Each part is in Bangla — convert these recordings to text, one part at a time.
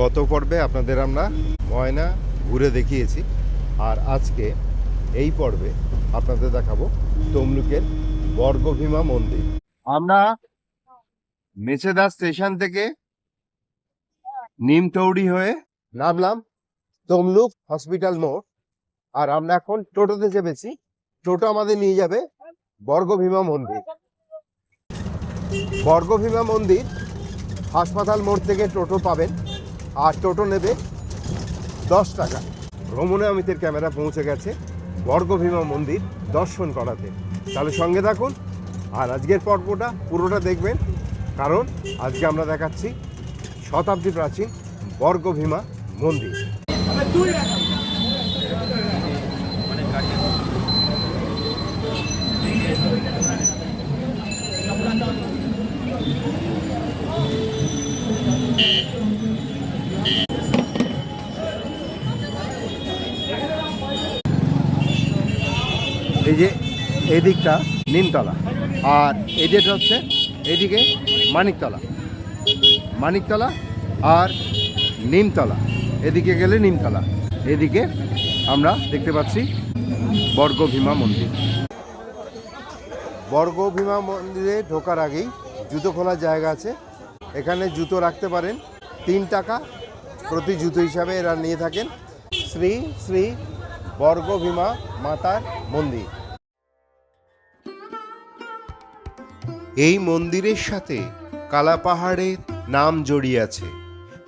গত পর্বে আপনাদের আমরা ময়না ঘুরে দেখিয়েছি। আর আজকে এই পর্বে আপনাদের দেখাবো তমলুকের বর্গভীমা মন্দির। আমরা মেছেদা স্টেশন থেকে নিমতৌড়ি হয়ে নামলাম তমলুক হসপিটাল মোড় আর আমরা এখন টোটোতে চেপেছি। টোটো আমাদের নিয়ে যাবে বর্গভীমা মন্দির। বর্গভীমা মন্দির হাসপাতাল মোড় থেকে টোটো পাবেন আর টোটো নেবে দশ টাকা। ভ্রমণে অমিতের ক্যামেরা পৌঁছে গেছে। বর্গভীমা মন্দির দর্শন করাতে। তাহলে সঙ্গে থাকুন। আর আজকের পর্বটা পুরোটা দেখবেন। কারণ আজকে আমরা দেখাচ্ছি শতাব্দী প্রাচীন বর্গভীমা মন্দির। এই দিকটা নিমতলা। আর এই যেটা হচ্ছে এদিকে মানিকতলা। মানিকতলা আর নিমতলা। এদিকে গেলে নিমতলা। এদিকে আমরা দেখতে পাচ্ছি বর্গভীমা মন্দির। বর্গভীমা মন্দিরে ঢোকার আগেই জুতো খোলার জায়গা আছে। এখানে জুতো রাখতে পারেন। তিন টাকা প্রতি জুতো হিসাবে এরা নিয়ে থাকেন। শ্রী শ্রী বর্গভীমা মাতার মন্দির। এই মন্দিরের সাথে কালাপাহাড়ের নাম জড়িয়ে আছে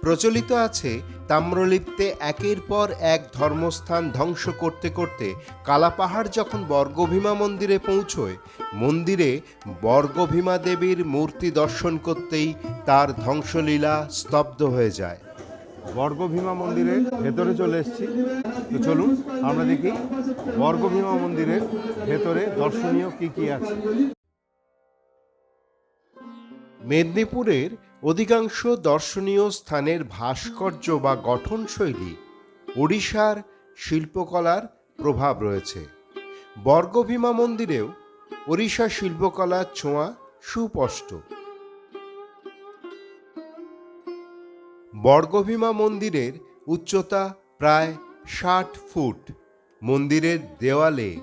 প্রচলিত আছে তাম্রলিপ্তে একের পর এক ধর্মস্থান ধ্বংস করতে করতে কালাপাহাড় যখন বর্গভীমা মন্দিরে পৌঁছয়, মন্দিরে বর্গভীমা দেবীর মূর্তি দর্শন করতেই তার ধ্বংসলীলা স্তব্ধ হয়ে যায়। বর্গভীমা মন্দিরের ভেতরে চলে এসেছি। তো চলুন আমরা দেখি বর্গভীমা মন্দিরের ভেতরে দর্শনীয় কি কি আছে। মেদিনীপুরের অধিকাংশ দর্শনীয় স্থানের ভাস্কর্য বা গঠনশৈলী ওড়িশার শিল্পকলার প্রভাব রয়েছে। বর্গভীমা মন্দিরেও ওড়িশা শিল্পকলার ছোঁয়া সুস্পষ্ট। বর্গভীমা মন্দিরের উচ্চতা প্রায় ষাট ফুট। মন্দিরের দেওয়ালে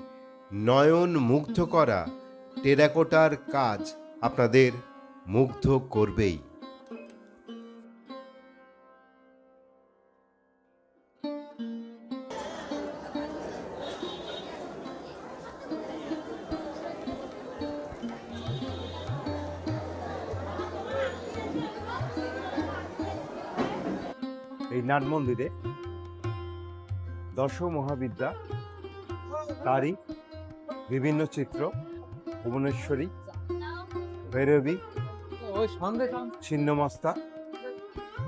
নয়ন মুগ্ধ করা টেরাকোটার কাজ আপনাদের মুগ্ধ করবেই। এই নাট মন্দিরে দশ মহাবিদ্যা তারই বিভিন্ন চিত্র ভুবনেশ্বরী ভৈরবী ওই ছিন্নমস্তা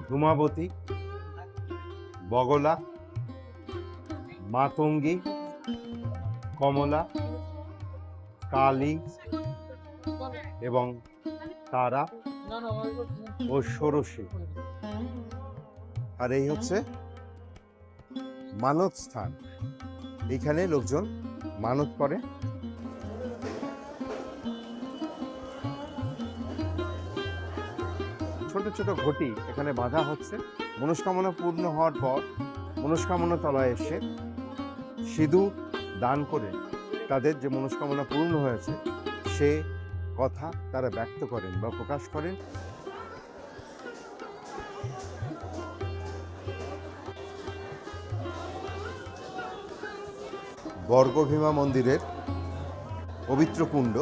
ধুমাবতী বগলা মাতঙ্গী কমলা কালী এবং তারা ও ষোড়শী। আর এই হচ্ছে মানত স্থান এখানে লোকজন মানত করে। ছোট ছোট ঘটি এখানে বাঁধা হচ্ছে। মনস্কামনা পূর্ণ হওয়ার পর মনস্কামনা তলায় এসে সিঁদুর দান করে তাদের যে মনস্কামনা পূর্ণ হয়েছে, সে কথা তারা ব্যক্ত করেন বা প্রকাশ করেন। বর্গভীমা মন্দিরের পবিত্র কুণ্ড,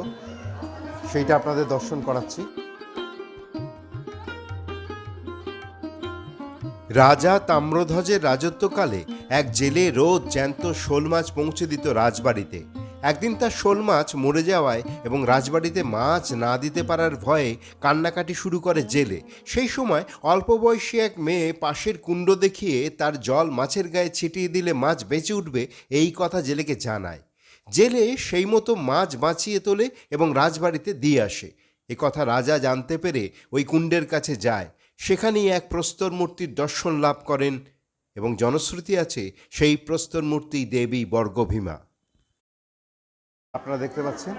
সেইটা আপনাদের দর্শন করাচ্ছি। রাজা তাম্রধ্বজের রাজত্বকালে এক জেলে রোজ জ্যান্ত শোল মাছ পৌঁছে দিত রাজবাড়িতে। একদিন তার শোল মাছ মরে যাওয়ায় এবং রাজবাড়িতে মাছ না দিতে পারার ভয়ে কান্নাকাটি শুরু করে জেলে। সেই সময় অল্প বয়সী এক মেয়ে পাশের কুণ্ড দেখিয়ে তার জল মাছের গায়ে ছিটিয়ে দিলে মাছ বেঁচে উঠবে এই কথা জেলেকে জানায়। জেলে সেই মতো মাছ বাঁচিয়ে তোলে এবং রাজবাড়িতে দিয়ে আসে। এ কথা রাজা জানতে পেরে ওই কুণ্ডের কাছে যায়। সেখানেই এক প্রস্তর মূর্তির দর্শন লাভ করেন এবং জনশ্রুতি আছে সেই প্রস্তর মূর্তি দেবী বর্গভীমা। আপনারা দেখতে পাচ্ছেন,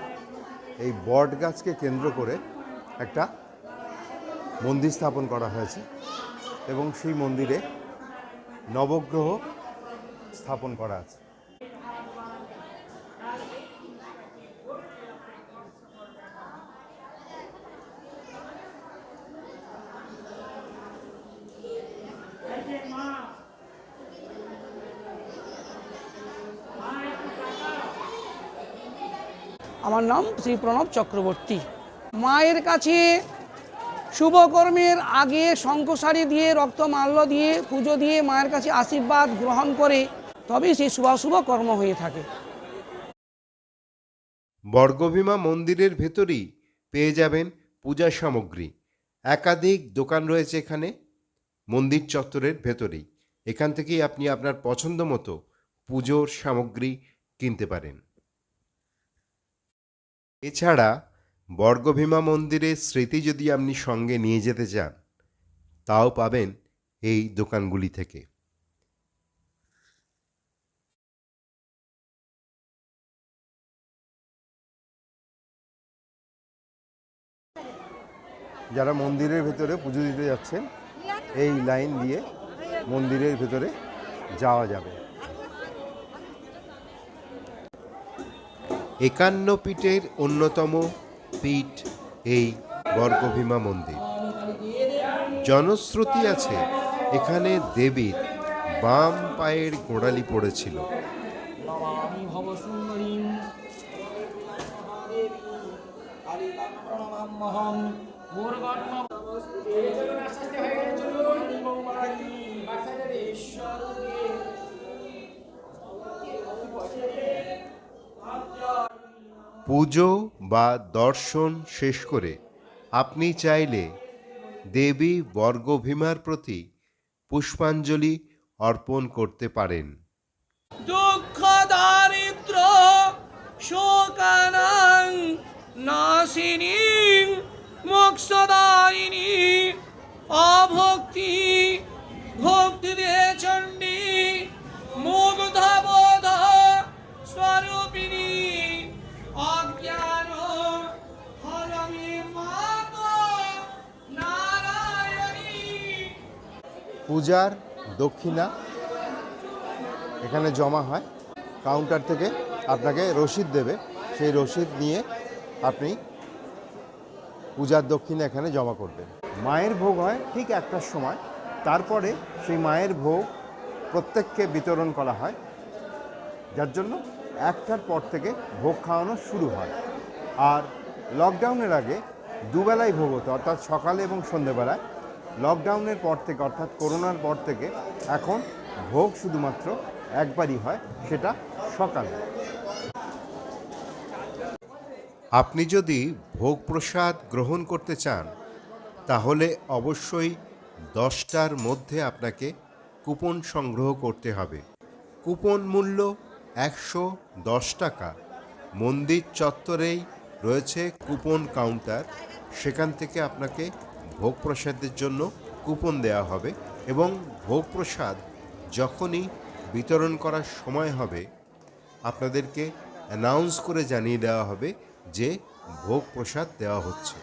এই বট গাছকে কেন্দ্র করে একটা মন্দির স্থাপন করা হয়েছে এবং সেই মন্দিরে নবগ্রহ স্থাপন করা আছে। আমার নাম শ্রী প্রণব চক্রবর্তী। মায়ের কাছে শুভকর্মের আগে শঙ্খসারি দিয়ে রক্ত রক্তমাল্য দিয়ে, পুজো দিয়ে মায়ের কাছে আশীর্বাদ গ্রহণ করে তবেই সেই শুভাশুভ কর্ম হয়ে থাকে। বর্গভীমা মন্দিরের ভেতরেই পেয়ে যাবেন পূজা সামগ্রী। একাধিক দোকান রয়েছে এখানে, মন্দির চত্বরের ভেতরেই। এখান থেকেই আপনি আপনার পছন্দ মতো পুজোর সামগ্রী কিনতে পারেন। এছাড়া বর্গভীমা মন্দিরের স্মৃতি যদি আপনি সঙ্গে নিয়ে যেতে চান, তাও পাবেন এই দোকানগুলি থেকে। যারা মন্দিরের ভেতরে পুজো দিতে যাচ্ছেন, এই লাইন দিয়ে মন্দিরের ভেতরে যাওয়া যাবে। একান্ন পীঠের অন্যতম পীঠ এই বর্গভীমা মন্দির। জনশ্রুতি আছে, এখানে দেবীর বাম পায়ের গোড়ালি পড়েছিল। নমামি পুজো বা দর্শন শেষ করে আপনি চাইলে দেবী বর্গভীমার প্রতি পুষ্পাঞ্জলি অর্পণ করতে পারেন। দুঃখ, দারিদ্র, শোকানাং নাশিনী মোক্ষদায়িনী, অভক্তি ভক্তি পূজার দক্ষিণা এখানে জমা হয়। কাউন্টার থেকে আপনাকে রসিদ দেবে। সেই রসিদ নিয়ে আপনি পূজার দক্ষিণা এখানে জমা করবেন। মায়ের ভোগ হয় ঠিক একটার সময়। তারপরে সেই মায়ের ভোগ প্রত্যেককে বিতরণ করা হয়। যার জন্য একটার পর থেকে ভোগ খাওয়ানো শুরু হয়। আর লকডাউনের আগে দুবেলায় ভোগ হতো, অর্থাৎ সকালে এবং সন্ধেবেলায়। লকডাউনের পর থেকে, অর্থাৎ করোনার পর থেকে, এখন ভোগ শুধুমাত্র একবারই হয়, সেটা সকালে। আপনি যদি ভোগ প্রসাদ গ্রহণ করতে চান, তাহলে অবশ্যই দশটার মধ্যে আপনাকে কুপন সংগ্রহ করতে হবে। কুপন মূল্য একশো দশ টাকা। মন্দির চত্বরেই রয়েছে কুপন কাউন্টার। সেখান থেকে আপনাকে ভোগ প্রসাদের জন্য কুপন দেওয়া হবে এবং ভোগ প্রসাদ যখনই বিতরণ করার সময় হবে, আপনাদেরকে অ্যানাউন্স করে জানিয়ে দেওয়া হবে যে ভোগ প্রসাদ দেওয়া হচ্ছে।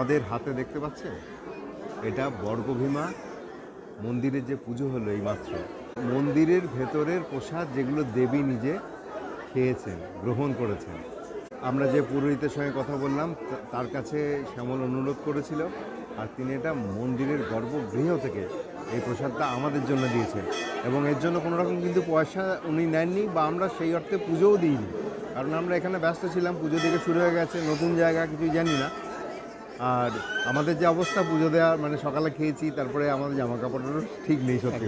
আমাদের হাতে দেখতে পাচ্ছেন? এটা বর্গভীমা। মন্দিরের যে পুজো হলো এই মাত্র মন্দিরের ভেতরের প্রসাদ যেগুলো দেবী নিজে খেয়েছেন, গ্রহণ করেছেন। আমরা যে পুরোহিতের সঙ্গে কথা বললাম তার কাছে শ্যামল অনুরোধ করেছিল। আর তিনি এটা মন্দিরের গর্ভগৃহ থেকে এই প্রসাদটা আমাদের জন্য দিয়েছেন। এবং এর জন্য কোনো রকম কিন্তু পয়সা উনি নেননি বা আমরা সেই অর্থে পুজোও দিইনি। কারণ আমরা এখানে ব্যস্ত ছিলাম, পুজো থেকে শুরু হয়ে গেছে, নতুন জায়গা কিছুই জানি না। আর আমাদের যে অবস্থা পুজো দেওয়ার মানে সকালে খেয়েছি তারপরে আমাদের জামা কাপড়েরও ঠিক নেই সত্যি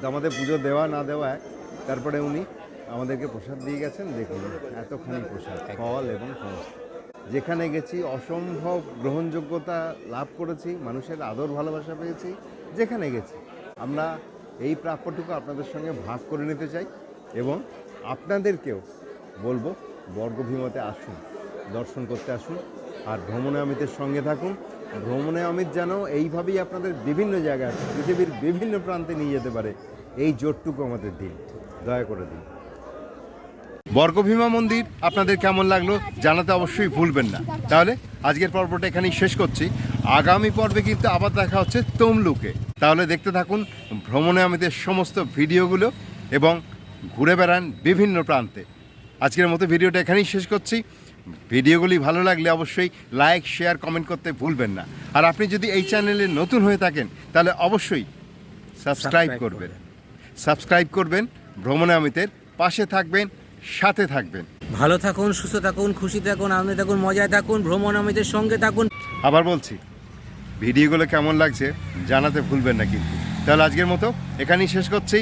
তো আমাদের পুজো দেওয়া না দেওয়ায় তারপরে উনি আমাদেরকে প্রসাদ দিয়ে গেছেন দেখুন এতখানি প্রসাদ ফল এবং সমস্ত। যেখানে গেছি অসম্ভব গ্রহণযোগ্যতা লাভ করেছি মানুষের আদর ভালোবাসা পেয়েছি যেখানে গেছি। আমরা এই প্রাপ্যটুকু আপনাদের সঙ্গে ভাগ করে নিতে চাই এবং আপনাদেরকেও বলব বর্গভীমতে আসুন দর্শন করতে আসুন আর ভ্রমণে অমিতের সঙ্গে থাকুন। ভ্রমণে অমিত যেন এইভাবেই আপনাদের বিভিন্ন জায়গায়, পৃথিবীর বিভিন্ন প্রান্তে নিয়ে যেতে পারে। এই জোরটুকু আমাদের দিন। দয়া করে দিন। বর্গভীমা মন্দির আপনাদের কেমন লাগল জানাতে অবশ্যই ভুলবেন না। তাহলে আজকের পর্বটা এখানেই শেষ করছি। আগামী পর্বে কিন্তু আবার দেখা হচ্ছে তমলুকে। তাহলে দেখতে থাকুন ভ্রমণে আমাদের সমস্ত ভিডিওগুলো এবং ঘুরে বেড়ান বিভিন্ন প্রান্তে। আজকের মতো ভিডিওটা এখানেই শেষ করছি। ভিডিওগুলি ভালো লাগলে অবশ্যই লাইক শেয়ার কমেন্ট করতে ভুলবেন না। আর আপনি যদি এই চ্যানেলে নতুন হয়ে থাকেন তাহলে অবশ্যই সাবস্ক্রাইব করবেন। সাবস্ক্রাইব করবেন ভ্রমণে অমিতের পাশে থাকবেন সাথে থাকবেন। ভালো থাকুন সুস্থ থাকুন খুশি থাকুন আনন্দে থাকুন মজায় থাকুন ভ্রমণ অমিতের সঙ্গে থাকুন। আবার বলছি ভিডিওগুলো কেমন লাগছে জানাতে ভুলবেন না কিন্তু। তাহলে আজকের মতো এখানেই শেষ করছি।